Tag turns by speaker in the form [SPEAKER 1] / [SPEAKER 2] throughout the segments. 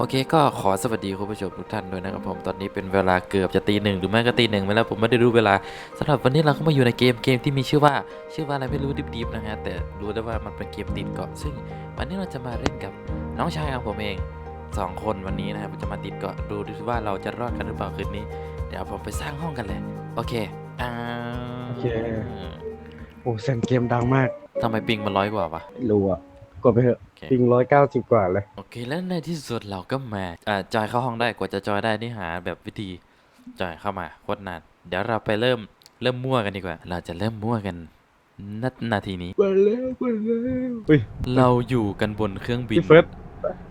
[SPEAKER 1] โอเคก็ขอสวัสดีคุณผู้ชมทุกท่านด้วยนะครับผมตอนนี้เป็นเวลาเกือบจะตีหนึ่งหรือไม่ก็ตีหนึ่งไปแล้วผมไม่ได้รู้เวลาสำหรับวันนี้เราก็มาอยู่ในเกมเกมที่มีชื่อว่าชื่อว่าอะไรไม่รู้ดิบๆนะฮะแต่รู้ได้ว่ามันเป็นเกมติดเกาะซึ่งวันนี้เราจะมาเล่นกับน้องชายของผมเองสองคนวันนี้นะครับจะมาติดเกาะดูดูว่าเราจะรอดกันหรือเปล่าคืนนี้ เดี๋ยวผมไปสร้างห้องกันเลยโอเคอ่า
[SPEAKER 2] โอเคโอ้เสียงเกมดังมาก
[SPEAKER 1] ทำไมปิงมันร้อยกว่าวะ
[SPEAKER 2] ไม่รู้อะ กดไปเถอะ
[SPEAKER 1] โอเค
[SPEAKER 2] ปิงร้อยเก้าสิบกว่าเลย
[SPEAKER 1] โอเคแล้วในที่สุดเราก็มาอ่าจอยเข้าห้องได้กว่าจะจอยได้นี่หาแบบวิธีจอยเข้ามาโคตรนานเดี๋ยวเราไปเริ่มเริ่มมั่วกันดีกว่า เราจะเริ่มมั่วกันณนาทีนี้
[SPEAKER 2] มาแล้วมาแล้วเฮ้ย
[SPEAKER 1] เราอยู่กันบนเครื่องบิน
[SPEAKER 2] พี่เฟิร์ส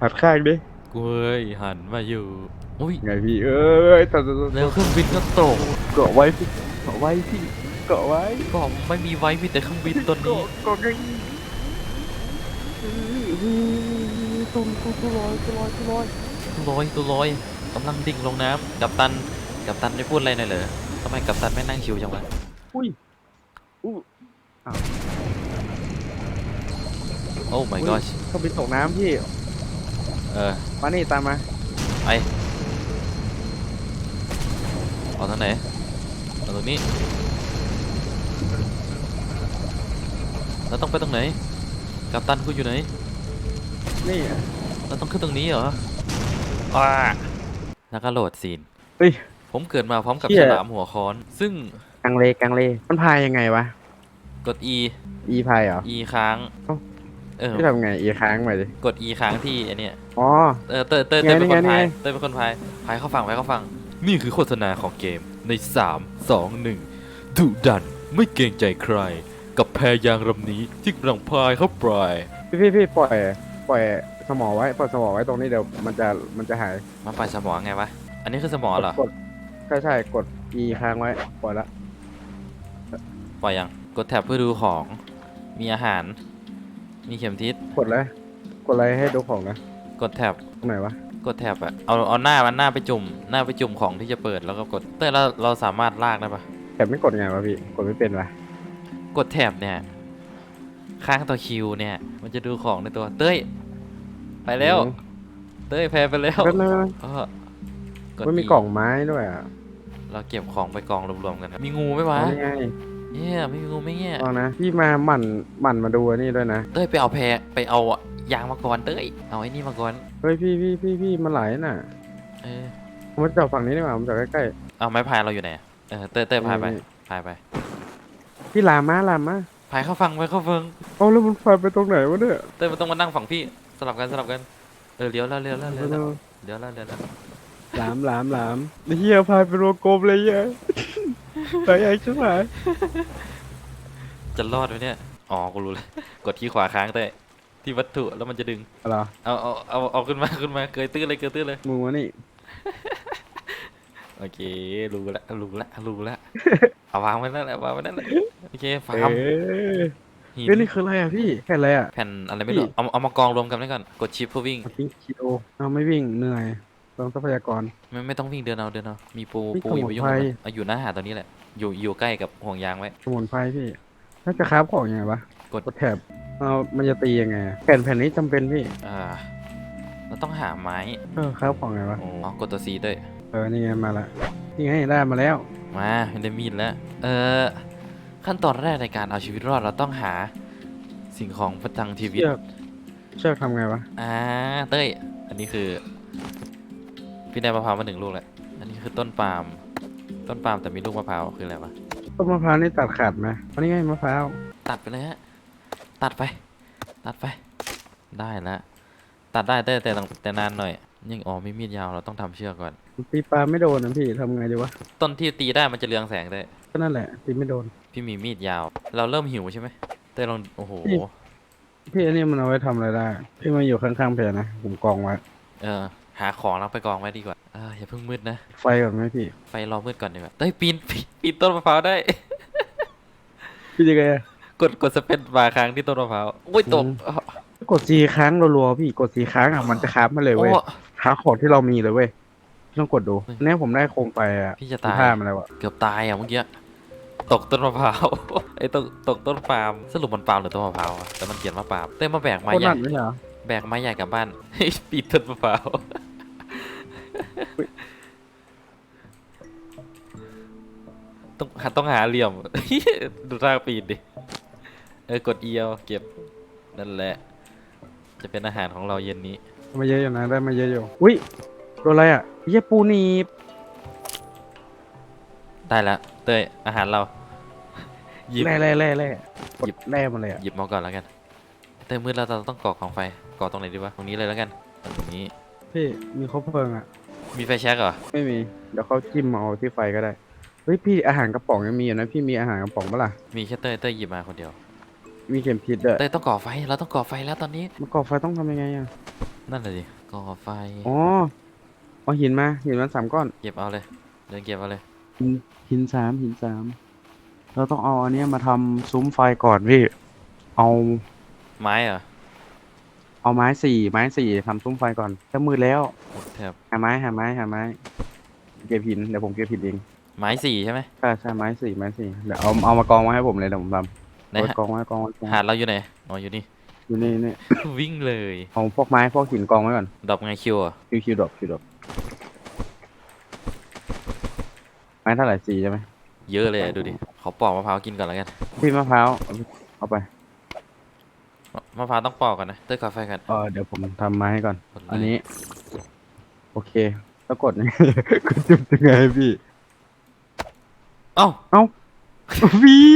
[SPEAKER 2] หัดข้างดิ
[SPEAKER 1] กล้วยหันมาอยู่อุ้ย
[SPEAKER 2] ไงพี่ เอ้ยแต่แต่แต่
[SPEAKER 1] แล้วเครื่องบินก็ตก
[SPEAKER 2] เกาะไว้พี่เกาะไว้พี่เกาะไว้
[SPEAKER 1] ก็ไม่มีไว้มีแต่เครื่องบินตัวนี้
[SPEAKER 2] เกาะเกาะไง ตุ้มตุ้มตุ้มลอยตุ้มลอยตุ้มลอย
[SPEAKER 1] ตัวลอยตัวลอยกำลังดิ่งลงน้ำกัปตันกัปตันไม่พูดอะไรหน่อยเหรอทำไมกัปตันไม่นั่งชิวจังวะ
[SPEAKER 2] อุ้ยอู้
[SPEAKER 1] โอ้ my gosh
[SPEAKER 2] เขาไปตกน้ำพี่
[SPEAKER 1] เออ
[SPEAKER 2] มานี่ตามมา
[SPEAKER 1] ไปเอาทางไหนเอาตรงนี้เราต้องไปตรงไหน กัปตันกูอยู่ไหน
[SPEAKER 2] นี่
[SPEAKER 1] เราต้องขึ้นตรงนี้เหรออ่าแล้วก็โหลดซีน
[SPEAKER 2] เฮ้ย
[SPEAKER 1] ผมเกิดมาพร้อมกับ
[SPEAKER 2] เหี้
[SPEAKER 1] ฉ
[SPEAKER 2] ย
[SPEAKER 1] ลามหัวค้อน ซึ่ง
[SPEAKER 2] กังเลกังเลมันพายยังไงวะ
[SPEAKER 1] กด E
[SPEAKER 2] อีพายเหรอ
[SPEAKER 1] E ค้าง
[SPEAKER 2] เอ้า
[SPEAKER 1] เออ
[SPEAKER 2] พี่ทำไง อีค้างไปดิ
[SPEAKER 1] กด E ค้างที่ไอเนี้ย
[SPEAKER 2] อ๋อ
[SPEAKER 1] เออเต้ยเต้ยเต้ยเป็นคน
[SPEAKER 2] ไงนี่
[SPEAKER 1] พาย
[SPEAKER 2] ไง
[SPEAKER 1] เต้ยเป็นคนพายพายเข้าฝั่งพายเข้าฝั่งนี่คือโฆษณาของเกมใน 3 2 1ดุดัน ไม่เกรงใจใคร กับแพยางลำนี้ที่กำลังพายเข้าปลาย
[SPEAKER 2] พี่พี่พี่ปล่อย ปล่อยสมอไว้ปล่อยสมอไว้ตรงนี้เดี๋ยวมันจะมันจะหาย
[SPEAKER 1] มาปลายสมองไงวะ อันนี้คือสมองเหรอ
[SPEAKER 2] กดใช่ใช่กด E ค้างไว้ปล่อยละ
[SPEAKER 1] ปล่อยยัง กดแท็บเพื่อดูของ มีอาหาร มีเข็มทิศ
[SPEAKER 2] กดเลยกดอะไรให้ดูของนะ
[SPEAKER 1] กดแท็บ
[SPEAKER 2] ตรงไหนวะ
[SPEAKER 1] กดแท็บอะเอาเอาหน้ามันหน้าไปจุ่ม หน้าไปจุ่มของที่จะเปิดแล้วก็กดเต้ยเราเราสามารถลากได้ปะ
[SPEAKER 2] แต่ไม่กดไงวะพี่กดไม่เป็นวะ
[SPEAKER 1] กดแท็บเนี่ย ข้างตัวคิวเนี่ย มันจะดูของในตัวเต้ย ไปแล้ว เต้ยแพ้ไปแล้ว
[SPEAKER 2] ก็นะ
[SPEAKER 1] เออ
[SPEAKER 2] มันมี
[SPEAKER 1] E
[SPEAKER 2] กล่องไม้ด้วยอะ
[SPEAKER 1] เราเก็บของไปกองรวมๆกันนะมีงูไหมวะ
[SPEAKER 2] เอานี่ไง
[SPEAKER 1] เนี่ยไม่มีงูไหม่เนี่ย
[SPEAKER 2] ลองนะพี่มาหมั่นหมั่นมาดูอันนี่ด้วยนะ
[SPEAKER 1] เต้ยไปเอาแพรไปเอายางมาก่อนเต้ยเอาไอ้นี่มาก่อน
[SPEAKER 2] เฮ้ยพี่พี่พี่พี่มันไหลน่ะ
[SPEAKER 1] เออ
[SPEAKER 2] ผมมาจับฝั่งนี้ดีกว่าผมจับใกล้
[SPEAKER 1] เอาไม้พายเราอยู่ไหนอะเออเต้ยเต้ยพายไป
[SPEAKER 2] นี่
[SPEAKER 1] พายไป
[SPEAKER 2] ๆ พี่ลามมาลามมา
[SPEAKER 1] พายเข้าฟังไปเข้าฟัง
[SPEAKER 2] เอาแล้วมันพายไปตรงไหนวะเนี่ย
[SPEAKER 1] เต้ยมันต้องมานั่งฝั่งพี่สลับกันสลับกันเออเลี้ยวแล้วเลี้ยวแล้วเลี้ยวแล้วเลี้ยวแล้วเลี้ยวแล้ว
[SPEAKER 2] หลามหลามหลามเฮียพายเป็นโลโกมเลยเฮียไปไอ้ชิบหาย
[SPEAKER 1] จะรอดไหมเนี่ยอ๋อกูรู้แล้วกดที่ขวาค้างเต้ยที่วัตถุแล้วมันจะดึง
[SPEAKER 2] อะไรอ
[SPEAKER 1] เอาเอาเอาเอาขึ้นมาขึ้นมาเกยตื้นเลยเกยตื้นเลย
[SPEAKER 2] มึงวะนี่
[SPEAKER 1] โอเค รู้ละ รู้ละ รู้ละ เอาวางไว้นั่นแหละวางไว้นั่นแหละ โอเคฟา
[SPEAKER 2] เอ
[SPEAKER 1] ร์ม
[SPEAKER 2] อ
[SPEAKER 1] หิน
[SPEAKER 2] เฮ้ยนี่คืออะไรอะพี่แค่อะไรอะ
[SPEAKER 1] แผ่นอะไรไม่รู้ เอาเอามากองรวมกันไว้ก่อน กดชิปเพื่อวิ่ง
[SPEAKER 2] วิ่งกิโลเอาไม่วิ่งเหนื่อยต้องทรัพยากร
[SPEAKER 1] ไม่ไม่ต้องวิ่งเดินเอาเดินเอา มีปู
[SPEAKER 2] นี่
[SPEAKER 1] ปูอยู่ไปยุ่ง
[SPEAKER 2] สมุนไพร
[SPEAKER 1] กับมันเอาอยู่หน้าหาดตอนนี้แหละ อยู่อยู่ใกล้กับห่วงยางไว้
[SPEAKER 2] สมุนไพรพี่ถ้าจะคราฟของยังไงวะ
[SPEAKER 1] กด
[SPEAKER 2] กด แถบเอามันจะตียังไงอะแผ่นแผ่นนี้จำเป็นพี่
[SPEAKER 1] อ่า เราต้องหาไม้
[SPEAKER 2] เออคราฟของไงวะ
[SPEAKER 1] อ๋อกดตัวซีด้วย
[SPEAKER 2] เออ นี่ไงมาละ นี่ไงได้มาแล้ว
[SPEAKER 1] มาได้มีดแล้ว เออ ขั้นตอนแรกในการเอาชีวิตรอดเราต้องหา สิ่งของประทังชีวิต
[SPEAKER 2] เชือก เชือกทำไงวะ
[SPEAKER 1] อ่า เต้ย อันนี้คือ พี่ได้มะพร้าวมาหนึ่งลูกแล้ว อันนี้คือต้นปาล์ม ต้นปาล์มแต่มีลูกมะพร้าวคืออะไรวะ
[SPEAKER 2] ต้นมะพร้าวนี่ตัดขาดไหมอันนี้ไงมะพร้าว
[SPEAKER 1] ตัดไปเลยฮะ ตัดไป ตัดไป ได้แล้ว ตัดได้แต่แต่ต้องแต่นานหน่อย ยังอ๋อมีมีดยาวเราต้องทำเชือกก่อน
[SPEAKER 2] ตีปลาไม่โดนนะพี่ทำไงดีวะ
[SPEAKER 1] ต้นที่ตีได้มันจะเรืองแสงได้
[SPEAKER 2] ก็นั่นแหละตีไม่โดน
[SPEAKER 1] พี่มีมีดยาว เราเริ่มหิวใช่ไหมเต้ยลองโอ้โห
[SPEAKER 2] พี่พี่อันนี้มันเอาไว้ทำอะไรได้ พี่มาอยู่ข้างๆเพลนะผมกองไว้
[SPEAKER 1] เออ หาของแล้วไปกองไว้ดีกว่าเอออย่าเพิ่งมืดนะ
[SPEAKER 2] ไฟก่อนไหมพี่
[SPEAKER 1] ไฟรอมืดก่อนดีกว่าเต้ยปีนปีนปีนต้นมะพร้าวได้
[SPEAKER 2] พี่จะไงอะ
[SPEAKER 1] กดกดสเปซบาร์ค้างที่ต้นมะพร้าวโอ้ยตก
[SPEAKER 2] อืม กดสีค้างรัวๆพี่กดสีค้างอะมันจะคราฟมาเลย
[SPEAKER 1] โอ้
[SPEAKER 2] เว้ย หาของที่เรามีเลยเว้ยพี่ต้องกดดู
[SPEAKER 1] เฮ้ย
[SPEAKER 2] เนี่ยผมได้โคมไฟอะ
[SPEAKER 1] พี่จะตาย
[SPEAKER 2] ผ้ามาแล้วอะ
[SPEAKER 1] เกือบตายอะเมื่อกี้ตกต้นมะพร้าวไอ้ตกตกต้นปาล์มสรุปมันปาล์มหรือต้นมะพร้าวอะแต่มันเขียนว่าปาล์มเต้ยมาแบกไม้
[SPEAKER 2] โคตร
[SPEAKER 1] ให
[SPEAKER 2] หนั
[SPEAKER 1] ญ่
[SPEAKER 2] กไม่ใช่เหรอ
[SPEAKER 1] แบกไม้ใหญ่กลับบ้านปีนต้นมะพร้าวต้องหาต้องหาเหลี่ยมดูท่าปีนดิเออกดเอียวเก็บนั่นแหละ จะเป็นอาหารของเราเย็นนี้
[SPEAKER 2] มาเยอะอยู่นะได้มาเยอะอยู่ อุ้ยโดนอะไรอะเหี้ยปูหนีบ
[SPEAKER 1] ได้แล้วเต้ยอาหารเราหยิบ
[SPEAKER 2] แร่แร่แร่แร่ก
[SPEAKER 1] หยิ
[SPEAKER 2] ด
[SPEAKER 1] บ
[SPEAKER 2] แร่มาเลยอะ
[SPEAKER 1] หยิบมาก่อนแล้วกันเต้ยมืดแล้วเราต้องก่อของไฟก่อตรงไหนดีวะตรงนี้เลยแล้วกันตรงนี้
[SPEAKER 2] พี่มีครบเพลิงอะ
[SPEAKER 1] มีไฟแช็กเหรอ
[SPEAKER 2] ไม่มีเดี๋ยวเขาจิ้มเอาที่ไฟก็ได้เฮ้ยพี่อาหารกระป๋องยังมีอยู่นะพี่มีอาหารกระป๋องปะล่ะ
[SPEAKER 1] มีแค่เต้ยเต้ยหยิบมาคนเดียว
[SPEAKER 2] มีเข็มทิศด้วย
[SPEAKER 1] เต้ยต้องก่อไฟ เราต้องก่อไฟแล้วตอนนี้
[SPEAKER 2] มันก่อไฟต้องทำยังไงอะ
[SPEAKER 1] นั่นเลยดิก่อไฟ
[SPEAKER 2] อ๋อเอาหินมาหินมาสามก้อน
[SPEAKER 1] เก็บเอาเลย เดินเก็บเอาเลย
[SPEAKER 2] หินหินสามหินสาม เราต้องเอาอันเนี้ยมาทำซุ้มไฟก่อนพี่ เอา
[SPEAKER 1] ไม้เหรอ
[SPEAKER 2] เอาไม้สี่ไม้สี่ทำซุ้มไฟก่อนจะมืดแล้ว
[SPEAKER 1] แถบ
[SPEAKER 2] หาไม้หาไม้หาไม้ เก็บหินเดี๋ยวผมเก็บหินเอง
[SPEAKER 1] ไม้สี่ใช่ไหม
[SPEAKER 2] ใช่ใช่ไม้สี่ไม้สี่เดี๋ยวเอาเอามากองไว้ให้ผมเลยเดี๋ยวผมทำ
[SPEAKER 1] ไหน
[SPEAKER 2] เอาไว้
[SPEAKER 1] ฮะ
[SPEAKER 2] กองไว้กองไว้กองไว้
[SPEAKER 1] หาดเราอยู่ไหนอ๋ออยู่นี่
[SPEAKER 2] อยู่นี่นี่
[SPEAKER 1] วิ่งเลย
[SPEAKER 2] เอาพวกไม้พวกหินกองไว้ก่อน
[SPEAKER 1] ดรอปไงคิวอะ
[SPEAKER 2] คิวคิวดรอปคิวดรอปไม้เท่าไหร่สี่ใช่ไหม
[SPEAKER 1] เยอะเลยอะดูดิขอปอกมะพร้าวกินก่อนแล้วกัน
[SPEAKER 2] พี่มะพร้าวเอาเอาไป
[SPEAKER 1] มะมะพร้าวต้องปอกก่อนนะเต้ยกาแฟกัน
[SPEAKER 2] เออเดี๋ยวผมทำไม้ให้ก่อน
[SPEAKER 1] กดเลย
[SPEAKER 2] อันนี้ โอเคแล้วกดยังไงกดจุดยังไงพี่
[SPEAKER 1] เอ้า
[SPEAKER 2] พี่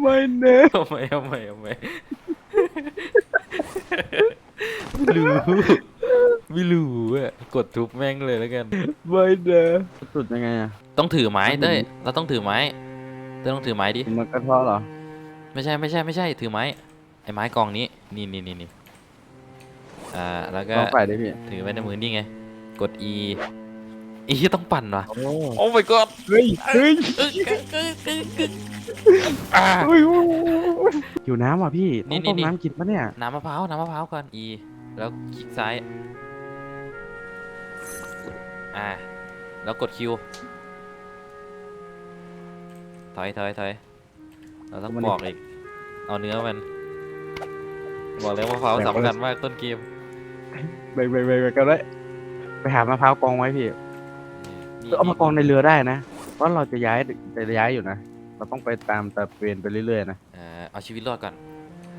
[SPEAKER 2] ไม่เนอะ
[SPEAKER 1] ทำไมทำไมทำไมไม่รู้ไม่รู้อะกดทุบแม่งเลยแล้วกัน
[SPEAKER 2] ไม่เนอะจุดยังไงอะ
[SPEAKER 1] ต้องถือไม้เต้ยเราต้องถือไม้เต้ยต้องถือไม้ดิ
[SPEAKER 2] มันกระเทาะเหรอ
[SPEAKER 1] ไม่ใช่ไม่ใช่ไม่ใช่ถือไม้ไอ้ไม้กองนี้นี่นี่นี่นี่อ่าแล้วก็
[SPEAKER 2] ลองใส่ดิพี่
[SPEAKER 1] ถือไว้ในมือนี่ไง กด E E ต้องปั่นว่ะ
[SPEAKER 2] โอ้
[SPEAKER 1] โอ้ my god
[SPEAKER 2] เฮ้ยเฮ้ย
[SPEAKER 1] อ่า
[SPEAKER 2] เฮ้ยอยู่น้ำอะพี่
[SPEAKER 1] นี่
[SPEAKER 2] ต้องต้ม
[SPEAKER 1] นี่
[SPEAKER 2] น้ำกินปะเนี่ย
[SPEAKER 1] น้ำมะพร้าวน้ำมะพร้าวก่อน E แล้วคลิกซ้าย อ่า แล้วกด Q ถอยถอยถอยเราต้องปอกอีก เอาเนื้อมัน บอกเลยมะพร้าวสำคัญมากต้นเกม
[SPEAKER 2] ไปไปไปไปกันเลยไปหามะพร้าวกองไว้พี่
[SPEAKER 1] นี่
[SPEAKER 2] เอามากองในเรือได้นะเพราะเราจะย้ายจะย้ายอยู่นะ เราต้องไปตามตะเวนไปเรื่อยๆนะ
[SPEAKER 1] เอ่อเอาชีวิตรอดก่อน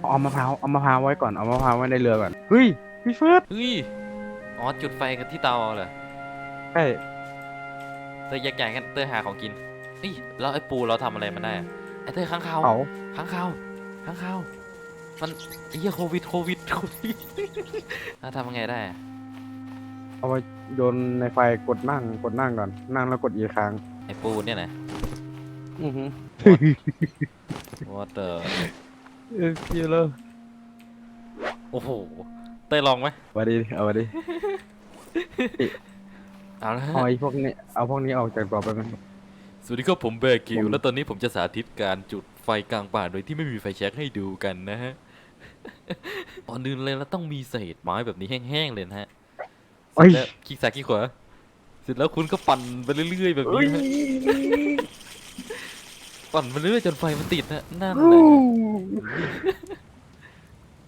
[SPEAKER 2] เอามะพร้าวเอามะพร้าวไว้ก่อน เอามะพร้าวไว้ในเรือก่อน เฮ้ย พี่เฟิร์ส
[SPEAKER 1] เฮ้ยอ๋อจุดไฟกันที่เตาเอาเหรอ
[SPEAKER 2] ใช่
[SPEAKER 1] เต้ยแยกย้ายกันเต้ยหาของกินเฮ้ยแล้วไอ้ปูเราทำอะไรมันได้อะไอ้เต้ยข้างคาว
[SPEAKER 2] เผา
[SPEAKER 1] ข้างคาวข้างคาว มันไอ้เหี้ยโควิด โควิด โควิด อะทำยังไงได้อะ
[SPEAKER 2] เอาไว้โยนในไฟกดนั่งกดนั่งก่อน นั่งแล้วกดอีกครั้ง
[SPEAKER 1] ไอ้ปูเนี่ยนะ
[SPEAKER 2] อือฮึ
[SPEAKER 1] what the
[SPEAKER 2] เออพี่เลย
[SPEAKER 1] โอ้โหเต้ยลองไหม
[SPEAKER 2] เอาดิเอาดิ
[SPEAKER 1] เอาละฮะ
[SPEAKER 2] เอาไอ้พวกนี้เอาพวกนี้ออกจากกรอบไปไหม
[SPEAKER 1] สวัสดีครับผมแบร์กิว
[SPEAKER 2] ผม
[SPEAKER 1] แล้วตอนนี้ผมจะสาธิตการจุดไฟกลางป่าโดยที่ไม่มีไฟแช็กให้ดูกันนะฮะก่อนอื่นเลยเราต้องมีเศษไม้แบบนี้แห้งๆเลยนะฮะ เสร็จแล้วคลิกซ้ายคลิกขวาเสร็จแล้วคุณก็ปั่นไปเรื่อยๆแบบ
[SPEAKER 2] เอ้
[SPEAKER 1] นี้
[SPEAKER 2] ย
[SPEAKER 1] ฮะปั่นไปเรื่อยๆจนไฟมันติดนะนั่นแหละ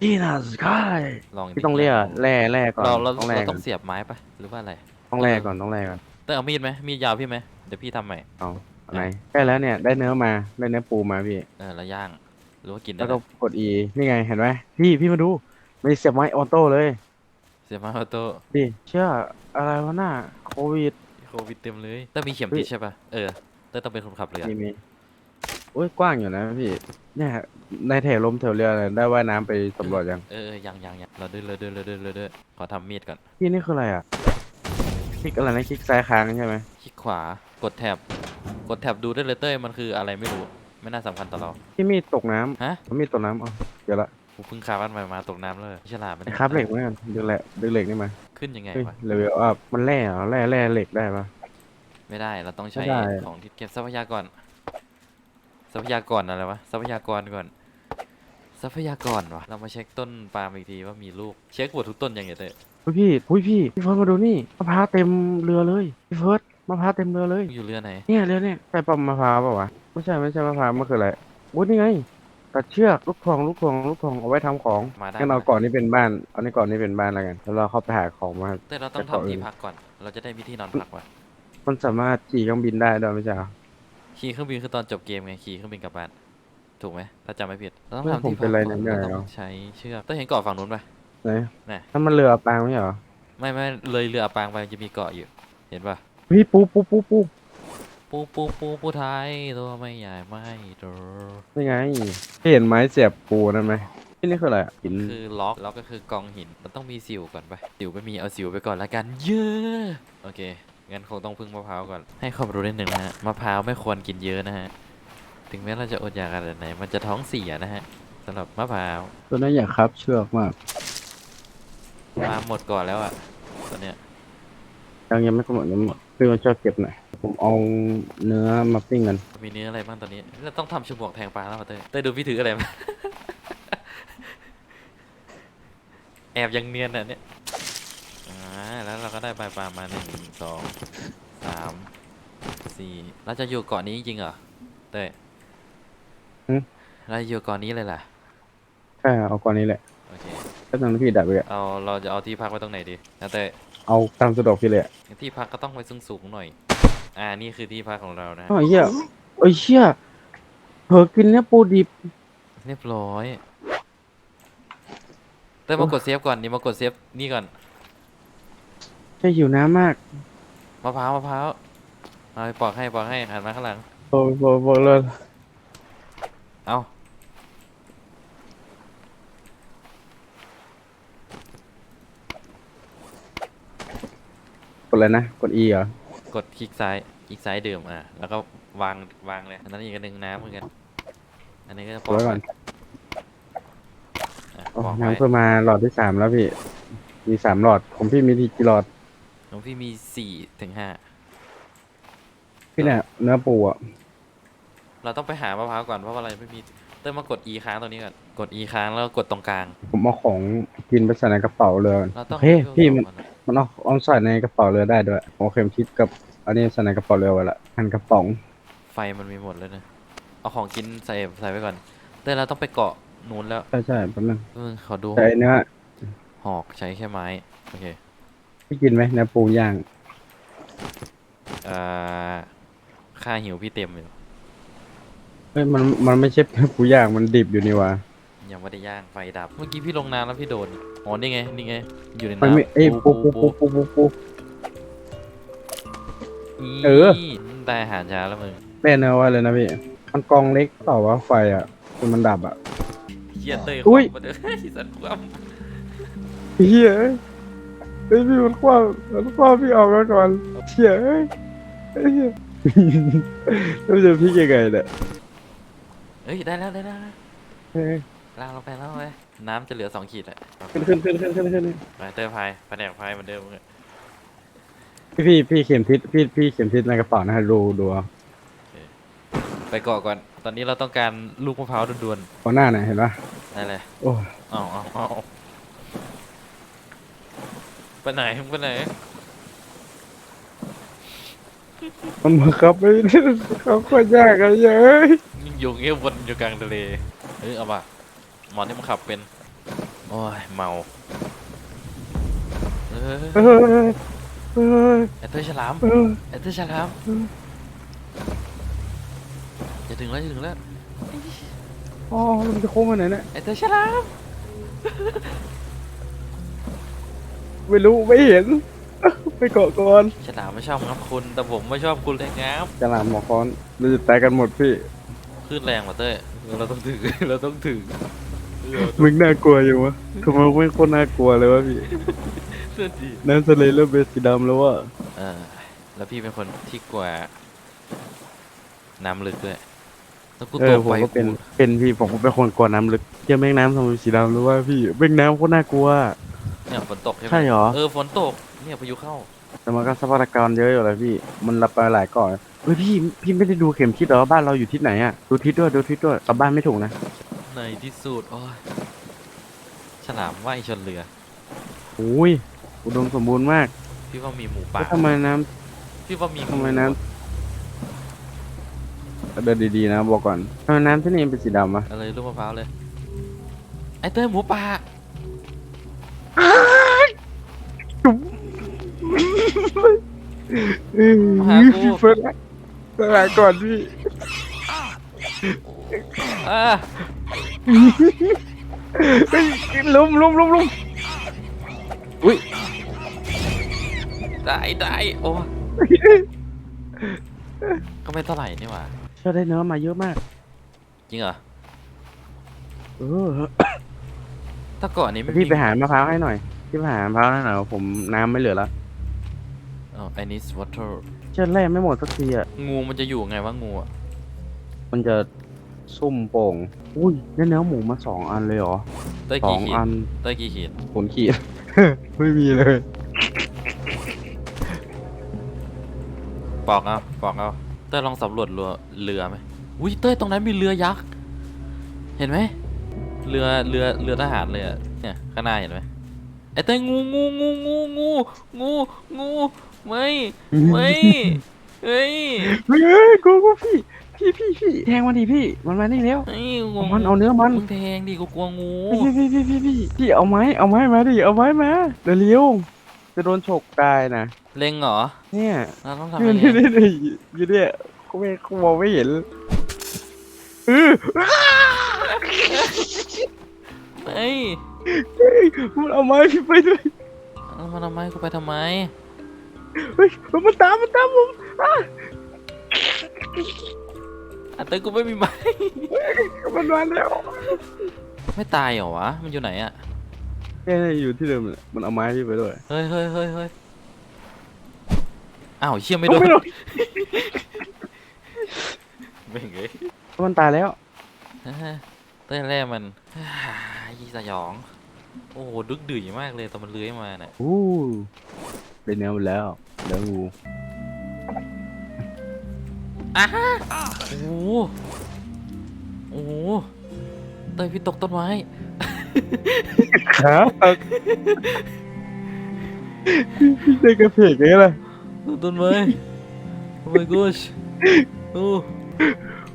[SPEAKER 2] นี่นะสกาย
[SPEAKER 1] ลอง
[SPEAKER 2] พี่ต้องเรียกแร่แร่ก่อน
[SPEAKER 1] เราเรา
[SPEAKER 2] ต้องแร่
[SPEAKER 1] เรา
[SPEAKER 2] ก่
[SPEAKER 1] ต้
[SPEAKER 2] อ
[SPEAKER 1] อนงเสียบไม้ปะหรือว่าอะไร
[SPEAKER 2] ต้องแร่ก่อนต้องแร่ก่อน
[SPEAKER 1] เต้ยเอามีดไหมมีดยาวพี่ไหมเดี๋ยวพี่ทำใหม่
[SPEAKER 2] เอาอะไรใกล้แล้วเนี่ยได้เนื้อมาได้เนื้อปูมาพี่
[SPEAKER 1] เออแล้วย่างหรือว่ากินได้
[SPEAKER 2] แล้ว
[SPEAKER 1] ไหม
[SPEAKER 2] ก็กด E นี่ไงเห็นไหมพี่พี่มาดูไม่เสียบไม้ออโต้เลย
[SPEAKER 1] เสียบไม้ออโต้
[SPEAKER 2] ดิเชื่ออะไรวะน่าโควิด
[SPEAKER 1] โควิดเต็มเลยเต้ยมีเข็ม
[SPEAKER 2] เฮ้ย
[SPEAKER 1] ทิศใช่ปะเออเต้ยต้องเป็นคนขับเรือ
[SPEAKER 2] มีมีโอ้ยกว้างอยู่นะพี่เนี่ยในแถวลมแถวเรือเนี่ยได้ว่ายน้ำไปสำรวจยัง
[SPEAKER 1] เออเออยังยังยังเราเดินเราเดินเราเดินเราเดินขอทำมีดก่อน
[SPEAKER 2] พี่นี่คืออะไรอะคลิกอะไรนะคลิกซ้ายค้างใช่ไหม
[SPEAKER 1] คลิกขวากดแท็บกดแท็บดูได้เลยเต้ยมันคืออะไรไม่รู้ ไม่น่าสำคัญต่อเรา
[SPEAKER 2] พี่มีดตกน้ำ
[SPEAKER 1] ฮะ
[SPEAKER 2] มีดตกน้ำอ๋อเดี๋ยวละ
[SPEAKER 1] กูเพิ่งคาบ้านใหม่มาตกน้ำเลยฉลาดไม่
[SPEAKER 2] ไอ้
[SPEAKER 1] ได้
[SPEAKER 2] ครับเหล็กเหมือนกันดึงเหล็กดึงเหล็กนี่มา
[SPEAKER 1] ขึ้นยังไง
[SPEAKER 2] เฮ้ยวะ เลเวลอัพมันแร่เหรอแร่แร่เหล็กได้ปะ
[SPEAKER 1] ไม่ได้เราต้องใช้
[SPEAKER 2] ไม่ได้
[SPEAKER 1] ของที่เก็บทรัพยากร ทรัพยากรอะไรวะทรัพยากรก่อน ทรัพยากรวะเรามาเช็คต้นปาล์มอีกทีว่ามีลูกเช็คหมดทุกต้นยังไงเต้ย
[SPEAKER 2] เฮ้ยพี่อุ้ยพี่พี่เฟิร์สมาดูนี่มะพร้าวเต็มเรือเลยพี่เฟิร์สมะพร้าวเต็มเรือเลย
[SPEAKER 1] อยู่เรือไหน
[SPEAKER 2] เนี่ยเรือเนี่ยใช่ปะมะพร้าวเปล่าวะไม่ใช่ไม่ใช่มะพร้าวมันคืออะไรอุ้ยนี่ไง ตัดเชือกลูกทองลูกทองลูกทองเอาไว้ทำของ
[SPEAKER 1] มาได้
[SPEAKER 2] งั้นเอาก่อนนี้เป็นบ้านเอาในก่อนนี้เป็นบ้านแล้วกันแล้วเราเข้าไปหาของมา
[SPEAKER 1] แต่เราต้อง
[SPEAKER 2] ไปเกาะ
[SPEAKER 1] ทำที่
[SPEAKER 2] อื่น
[SPEAKER 1] พักก่อน เราจะได้มีที่นอนพักว่ะ
[SPEAKER 2] มันสามารถขี่เครื่องบินได้ด้วยไม่ใช่เหรอ
[SPEAKER 1] ขี่เครื่องบินคือตอนจบเกมไงขี่เครื่องบินกลับบ้านถูกไหมถ้าจำไม่ผิดเราต้อง
[SPEAKER 2] เพื่อน
[SPEAKER 1] ทำ
[SPEAKER 2] ผม
[SPEAKER 1] ที่พั
[SPEAKER 2] เป็
[SPEAKER 1] ก
[SPEAKER 2] นอะไร
[SPEAKER 1] ก่อน
[SPEAKER 2] เนี่ย
[SPEAKER 1] เรา
[SPEAKER 2] เหร
[SPEAKER 1] ต้
[SPEAKER 2] อ
[SPEAKER 1] องใช้เชือกต้องเห็นเกาะฝั่งนู้นปะ
[SPEAKER 2] ไหน
[SPEAKER 1] น่ะ
[SPEAKER 2] ถ้ามันเรือปางไม่ใช่เหรอ
[SPEAKER 1] ไม่ไม่เลยเรืออับปางไปมันจะมีเกาะอยู่ เห็นปะ
[SPEAKER 2] พี่ปูปูปูปู
[SPEAKER 1] ปูปูปูปูไทยตัวไม่ใหญ่ไม่โต
[SPEAKER 2] นี่ไงพี่เห็นไม้เสียบปูนั่นไหมที่นี่คืออะไรอะหิน
[SPEAKER 1] คือล็อกล็อกก็คือกองหินมันต้องมีสิวก่อนไปสิวไม่มีเอาสิวไปก่อนละกัน เยอะโอเคงั้นคงต้องพึ่งมะพร้าวก่อน ให้ความรู้นิดนึงนะฮะมะพร้าวไม่ควรกินเยอะนะฮะถึงแม้เราจะอดอยากขนาดไหน มันจะท้องเสียนะฮะสำหรับมะพร้าว
[SPEAKER 2] ตัวนั้นอยากครับเชือกมาก
[SPEAKER 1] มาหมดก่อนแล้วอะตอนเนี้ย
[SPEAKER 2] ยังยังไม่กำหนดยังไม่หมดพี่มันชอบเก็บหน่อย ผมเอาเนื้อมาปิ้งกัน
[SPEAKER 1] มีเนื้ออะไรบ้างตอนนี้เราต้องทำฉมวกแทงปลาแล้วมาเต้ยเต้ยดูพี่ถืออะไรมา แอบยังเนียนอะเนี่ยอ่าแล้วเราก็ได้ปลาปลามาหนึ่งสองสามสี่เราจะอยู่เกาะนี้จริงๆเหรอเต้ยเราจะอยู่เกาะนี้เลยล่ะ
[SPEAKER 2] ใช่เอาก่อนนี้แหละ
[SPEAKER 1] โอเค
[SPEAKER 2] ก็ตอนที่พี่ดับไปอะ
[SPEAKER 1] เอาเราจะเอาที่พักไว้ตรงไหนดีนะเต้ย
[SPEAKER 2] เอาตามสะดวกพี่เลยอะ
[SPEAKER 1] ที่พักก็ต้องไว้สูงๆหน่อย อ่า นี่คือที่พักของเรานะ
[SPEAKER 2] อ๋อเหี้ยโอ้ยเชี่ยเผลอกินเนื้อปูดิบ
[SPEAKER 1] เรียบร้อย เต้ยมากดเซฟก่อน นี่มากดเซฟนี่ก่อน
[SPEAKER 2] ใช่หิวน้ำมาก
[SPEAKER 1] มะพร้าวมะพร้าวเอาไปปอกให้ปอกให้หันมาข้างหลัง
[SPEAKER 2] โอ้โหบอกเลย
[SPEAKER 1] เอา
[SPEAKER 2] กดอะไรนะ กด E เหรอ
[SPEAKER 1] กดคลิกซ้ายคลิกซ้ายดื่มอะแล้วก็วางวางเลยอันนั้นอีกอันหนึ่งน้ำเหมือนกันอันนี้ก็จะป
[SPEAKER 2] ก
[SPEAKER 1] อ
[SPEAKER 2] ด
[SPEAKER 1] ก
[SPEAKER 2] ไว้ก่อน
[SPEAKER 1] อะ
[SPEAKER 2] โอ้
[SPEAKER 1] ปอก
[SPEAKER 2] น้ำ
[SPEAKER 1] ไว้
[SPEAKER 2] เพิ่มมาหลอดที่สามแล้วพี่ มีสามหลอดของพี่มีกี่หลอด
[SPEAKER 1] ของพี่มีสี่ถึงห้า
[SPEAKER 2] พี่เนี่ยเนื้อปูอะ
[SPEAKER 1] เราต้องไปหามะพร้าวก่อนเพราะว่าอะไรไม่มีเติมมากด E ค้างตรงนี้ก่อนกด E ค้างแล้วก็กดตรงกลาง
[SPEAKER 2] ผมเอาของกินไปใส่ในกระเป๋าเรือ
[SPEAKER 1] เราต้อง
[SPEAKER 2] เฮ้ย
[SPEAKER 1] ให้
[SPEAKER 2] พี่
[SPEAKER 1] เวล
[SPEAKER 2] มัน
[SPEAKER 1] ก่ออะ
[SPEAKER 2] มันเอาเอาใส่ในกระเป๋าเรือได้ด้วยผมเอาเข็มทิศกับอันนี้ใส่ในกระเป๋าเรือไว้ละหันกระป๋อง
[SPEAKER 1] ไฟมันมีหมดเลยนะ เอาของกินใส่ใส่ไว้ก่อนแต่เราต้องไปเกาะนู้นแล้ว
[SPEAKER 2] ใช่ใช่แป๊บนึง
[SPEAKER 1] เออขอดู
[SPEAKER 2] แต่ไอ้เนื้อ
[SPEAKER 1] หอกใช้แค่ไม้ โอเค
[SPEAKER 2] พี่กินไหมเนื้อปูย่าง
[SPEAKER 1] เอ่อค่าหิวพี่เต็มอยู่
[SPEAKER 2] เฮ้ยมันมันไม่ใช่เนื้อปูย่างมันดิบอยู่นี่วะ
[SPEAKER 1] ยังไม่ได้ย่างไฟดับ เมื่อกี้พี่ลงน้ำแล้วพี่โดนอ๋อนี่ไงนี่ไงอยู่ใน
[SPEAKER 2] มัน
[SPEAKER 1] น้ำ
[SPEAKER 2] ไม่เอ้ยปูปูปูปูปูปู เออ
[SPEAKER 1] นี่ได้อาหารช้าแล้วมึง
[SPEAKER 2] แม่เนื้อไว้เลยนะพี่ มันกองเล็กเปล่าวะไฟอะคือมันดับอะ
[SPEAKER 1] เฮียเตย
[SPEAKER 2] อุ๊ย
[SPEAKER 1] มาเด้อสันความ
[SPEAKER 2] เฮียเฮ้ยพี่มันคว้ามันคว้าพี่ออกมาก่อนเฮียเฮ้ยเฮ้ยแล้วจะพี่ยังไงเนี่ย
[SPEAKER 1] เอ้ยได้แล้วได้แล้วได้แล้ว
[SPEAKER 2] เฮ้ย
[SPEAKER 1] ลากลงไปแล้วไปน้ำจะเหลือสองขีดแหละ
[SPEAKER 2] ขึ้นขึ้นขึ้นขึ้นขึ้นขึ้น
[SPEAKER 1] ไปเตยพายแผนกพายเหมือนเดิมเลย
[SPEAKER 2] พี่พี่พี่เข็มทิศพี่พี่เข็มทิศในกระเป๋านะฮะดูดูเอา
[SPEAKER 1] ไปเกาะก่อน ตอนนี้เราต้องการลูกมะพร้าวด่วน
[SPEAKER 2] ขอหน้าหน่อยเห็นปะ
[SPEAKER 1] ๆได้เลย
[SPEAKER 2] โอ้ย
[SPEAKER 1] เอาเอาเอาไปไหนมึงไปไหน
[SPEAKER 2] มันบังคับไม่ได้เขาโคตรยากอะเย้ย
[SPEAKER 1] ยิ่งอยู่เงี้ยวนอยู่กลางทะเลเฮ้ยเอาป่ะ หมอนี่มันขับเป็น โอ้ย เมาเออ
[SPEAKER 2] เออเออ
[SPEAKER 1] ไอ้เต้ยฉลาม
[SPEAKER 2] เออ
[SPEAKER 1] ไอ้เต้ยฉลามจะถึงแล้วจะถึงแล้ว
[SPEAKER 2] อ๋อมันจะโค้งมาไหนเนี่ย
[SPEAKER 1] ไอ้เต้ยฉลาม
[SPEAKER 2] ไม่รู้ไม่เห็น ไปเกาะก่อน
[SPEAKER 1] ฉลามไม่ชอบงับคุณ แต่ผมไม่ชอบคุณเลยงับ
[SPEAKER 2] จะหลามหมอคอนเราจะตายกันหมดพี่
[SPEAKER 1] ขึ้นแรงว่ะเต้ยเราต้องถึง เราต้องถึง
[SPEAKER 2] มึงน่ากลัวอยู่วะทำไมไม่งโคนน่ากลัวเลยวะพี่
[SPEAKER 1] เสื้อดี
[SPEAKER 2] น้ำทะเลเริ่มเป็นสีดำแล้วว่ะ
[SPEAKER 1] เออแล้วพี่เป็นคนที่กลัวน้ำลึกด้วยแล้วกู
[SPEAKER 2] เอ
[SPEAKER 1] ตั
[SPEAKER 2] อ
[SPEAKER 1] ว
[SPEAKER 2] ผม
[SPEAKER 1] ไป
[SPEAKER 2] ก็เป็น
[SPEAKER 1] กู
[SPEAKER 2] เป็นพี่ผมก็เป็นคนกลัวน้ำลึกเหี้ยังแม่งน้ำทำไมสีดำหรือว่าพี่แม่งน้ำโคตรน่ากลัว
[SPEAKER 1] เนี่ยฝนตกใช่ไหม
[SPEAKER 2] ใช่เหรอ
[SPEAKER 1] เออฝนตกเนี่ยพายุเข้า
[SPEAKER 2] แต่มันก็ทรัพยากรเยอะอยู่เลยพี่ มันรับไปหลายเกาะเฮ้ยพี่พี่ไม่ได้ดูเข็มทิศเหรอบ้านเราอยู่ทิศไหนอะดูทิศด้วยดูทิศด้วยกลับบ้านไม่ถูกนะ
[SPEAKER 1] ในที่สุดโอ้ยฉลามว่ายชนเรือ
[SPEAKER 2] โอ้ยอุดมสมบูรณ์มาก
[SPEAKER 1] พี่ว่ามีหมูป่า
[SPEAKER 2] แล้วทำไมน้
[SPEAKER 1] พี่ว่ามีำ
[SPEAKER 2] ทำไมน้ำเอเดินดีๆนะบอกก่อนทำไมน้ำที่นี่เป็นสีดำอะ
[SPEAKER 1] อะไรลูกมะพร้าวเลย ไอ้เต้ยหมูป่ามาหากู
[SPEAKER 2] พี่เฟิร์สสลายก่อนพี่
[SPEAKER 1] อ่า
[SPEAKER 2] เฮ้ยลุมลุมลุมลุมอุ้ย
[SPEAKER 1] ได้ได้โอ้ก็ไม่เท่าไหร่นี่หว่า
[SPEAKER 2] เชื่อได้เนื้อมาเยอะมาก
[SPEAKER 1] จริงเหรอ
[SPEAKER 2] เออ
[SPEAKER 1] ถ้าก่อนนี้ไม่
[SPEAKER 2] พี่
[SPEAKER 1] มี
[SPEAKER 2] ไปหามะพร้าวให้หน่อย พี่ไปหามะพร้าวให้หน่อยผมน้ำไม่เหลือแล้ว
[SPEAKER 1] อ๋อ I need water
[SPEAKER 2] เชื่อแร่ไม่หมดสักทีอะ
[SPEAKER 1] งูมันจะอยู่ไงวะงูอะ
[SPEAKER 2] มันจะ ซุ่มโป่งอุ้ยได้เนื้อหมูมาสองอันเลยเหรอ
[SPEAKER 1] เต้ย
[SPEAKER 2] สอ
[SPEAKER 1] กี่
[SPEAKER 2] ง
[SPEAKER 1] ขีด
[SPEAKER 2] อัน
[SPEAKER 1] เต้ยกี่ขีด
[SPEAKER 2] ผลขีด ไม่มีเลย
[SPEAKER 1] ปอกเอาปอกเอาเต้ยลองสำรวจเรือเรือไหมอุ้ยเต้ยตรงนั้นมีเรือยักษ์เห็นไหมเรือเรือเรือทหารเลยอะเนี่ยข้างหน้าเห็นไหมไอ้เต้ยงูงูงูงูงูงูงูไม่ไม่เฮ้ย
[SPEAKER 2] เฮ้ยกูกูพี่ พี่พี่พี่แทงมันดิพี่ มันมานี่แล้ว
[SPEAKER 1] เฮ้ยงู
[SPEAKER 2] เอามันเอาเนื้อมัน
[SPEAKER 1] มึงแทงดิกูกลัวงู
[SPEAKER 2] พี่พี่พี่พี่พี่พี่เอาไม้เอาไม้มาดิเอาไม้มาเดี๋ยวเลี้ยวจะโดนฉกตายนะ
[SPEAKER 1] เล็งเหรอ
[SPEAKER 2] เนี่ย
[SPEAKER 1] เราต้องทำ
[SPEAKER 2] นี่
[SPEAKER 1] ยังไง
[SPEAKER 2] นี่นี่อยู่เนี่ยกูไม่กูมองไม่เห็นเออ
[SPEAKER 1] เฮ้ย
[SPEAKER 2] เฮ้ยมันเอาไม้พี่ไปด้วย
[SPEAKER 1] เอามาทำไมกูไปทำไม
[SPEAKER 2] เฮ้ยมันตามมันตามผมอะ
[SPEAKER 1] อะเต้ยกูไม่มีไม้
[SPEAKER 2] มันมาแล้ว
[SPEAKER 1] ไม่ตายเหรอวะ มันอยู่ไหนอะ
[SPEAKER 2] แค่อยู่ที่เดิมเลยมันเอาไม้พี่ไปด้วย
[SPEAKER 1] เฮ้ยเฮ้ยเฮ้ยเฮ้ยอ้าวเชี่ยไม่โดน
[SPEAKER 2] ไม่โดน
[SPEAKER 1] ไม่งเอ้ย
[SPEAKER 2] มันตายแล้ว
[SPEAKER 1] อ่าเต้ยแร่มันอ่ายี่สยอง โอ้โหดึกดื่ยมากเลยตอนมันเลื้อยมาน่ะ
[SPEAKER 2] อู้เป็นแนวมันแล้วแล้วงู
[SPEAKER 1] อ้าโอ้โหโอ้โหเต้ยพี่ตกต้นไม้
[SPEAKER 2] ครับพี่ได้กระเพกไงล่ะ
[SPEAKER 1] ตกต้นไม้ โอ้ my gosh โอ้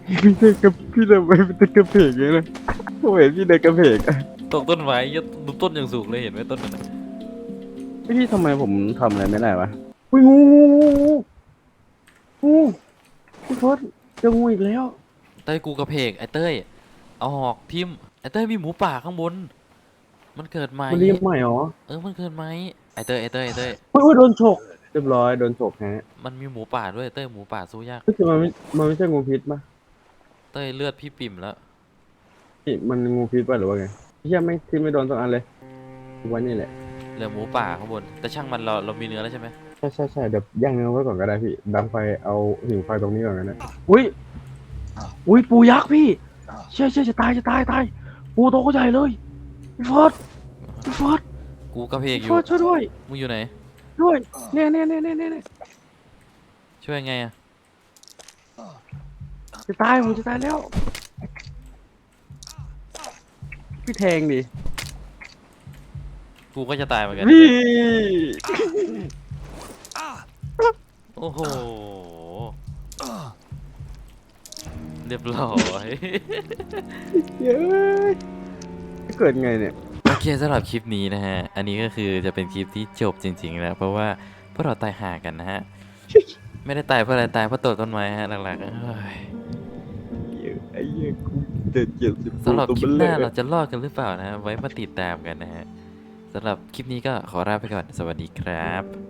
[SPEAKER 2] พี่ได้กระพี่ได้ไปเป็นกระเพกไงล่ะผมเห็นพี่ได้กระเพกอะ
[SPEAKER 1] ตกต้นไม้ยัดดูต้นอย่างสูงเลยเห็นไหมต้นนั้นน่ะ
[SPEAKER 2] พี่ทำไมผมทำอะไรไม่ได้วะอุ้ยงูงูงูงู พี่เฟิร์สเจองูอีกแล้ว
[SPEAKER 1] เต้ยกูกระเพกไอ้เต้ยเอาหอกทิมไอ้เต้ยมีหมูป่าข้างบน มันเกิดใหม่
[SPEAKER 2] มันเรียกใหม่เหรอ
[SPEAKER 1] เออมันเกิดไหมไอเต้ยไอเต้ยไอเต้ย
[SPEAKER 2] อุ้ยอุ้ยโดนฉกเรียบร้อยโดนฉกฮะ
[SPEAKER 1] มันมีหมูป่าด้วยเต้ยหมูป่าสู้ยาก
[SPEAKER 2] ก็คือมันไม่มันไม่ใช่งูพิษปะ
[SPEAKER 1] เต้ยเลือดพี่ปิ่มแล้ว
[SPEAKER 2] พี่มันงูพิษปะหรือว่าไงพี่ยังไม่ที่ไม่โดนสักอันเลยวันนี้แหละ
[SPEAKER 1] เหลือหมูป่าข้างบน แต่ช่างมันเราเรามีเนื้อแล้วใช่ไหม
[SPEAKER 2] ใช่ใช่ใช่เดี๋ยวย่างเนื้อไว้ก่อนก็ได้พี่ดังไฟเอาหิ่งไฟตรงนี้ก่อนก็ได้อุ้ยอุ้ยปูยักษ์พี่เชี่ยเชี่ยจะตายจะตายตายปูโตก็ใหญ่เลยพี่เฟิร์สพี่เฟิร์ส
[SPEAKER 1] กูกระเพกอ
[SPEAKER 2] พี่
[SPEAKER 1] ยู่
[SPEAKER 2] เฟิร์สช่วยด้วย
[SPEAKER 1] มึงอยู่ไหน
[SPEAKER 2] ด้วยเนี่ยเนี่ยเนี่ยเนี่ยเนี่ย
[SPEAKER 1] ช่วยไงอะ
[SPEAKER 2] จะตายผมจะตายแล้วพี่แทงดิ
[SPEAKER 1] กูก็จะตายเหมือนกัน
[SPEAKER 2] พี่
[SPEAKER 1] โอ้โห เรียบร้อย
[SPEAKER 2] เย้ยเกิดไงเนี่ย
[SPEAKER 1] โอเคสำหรับคลิปนี้นะฮะ อันนี้ก็คือจะเป็นคลิปที่จบจริงๆแล้ว เพราะว่าพวกเราตายห่ากันนะฮะ ไม่ได้ตายเพราะอะไรตายเพราะตกต้นไม้ฮะหลักๆเอ้ย
[SPEAKER 2] ไอ้เหี้ยกูเจ็ดเจ็ดสิบ
[SPEAKER 1] สำหรับคลิปหน้าเรา
[SPEAKER 2] จะ
[SPEAKER 1] จะรอดกันหรือเปล่านะไว้มาติดตามกันนะฮะสำหรับคลิปนี้ก็ขอลาไปก่อนสวัสดีครับ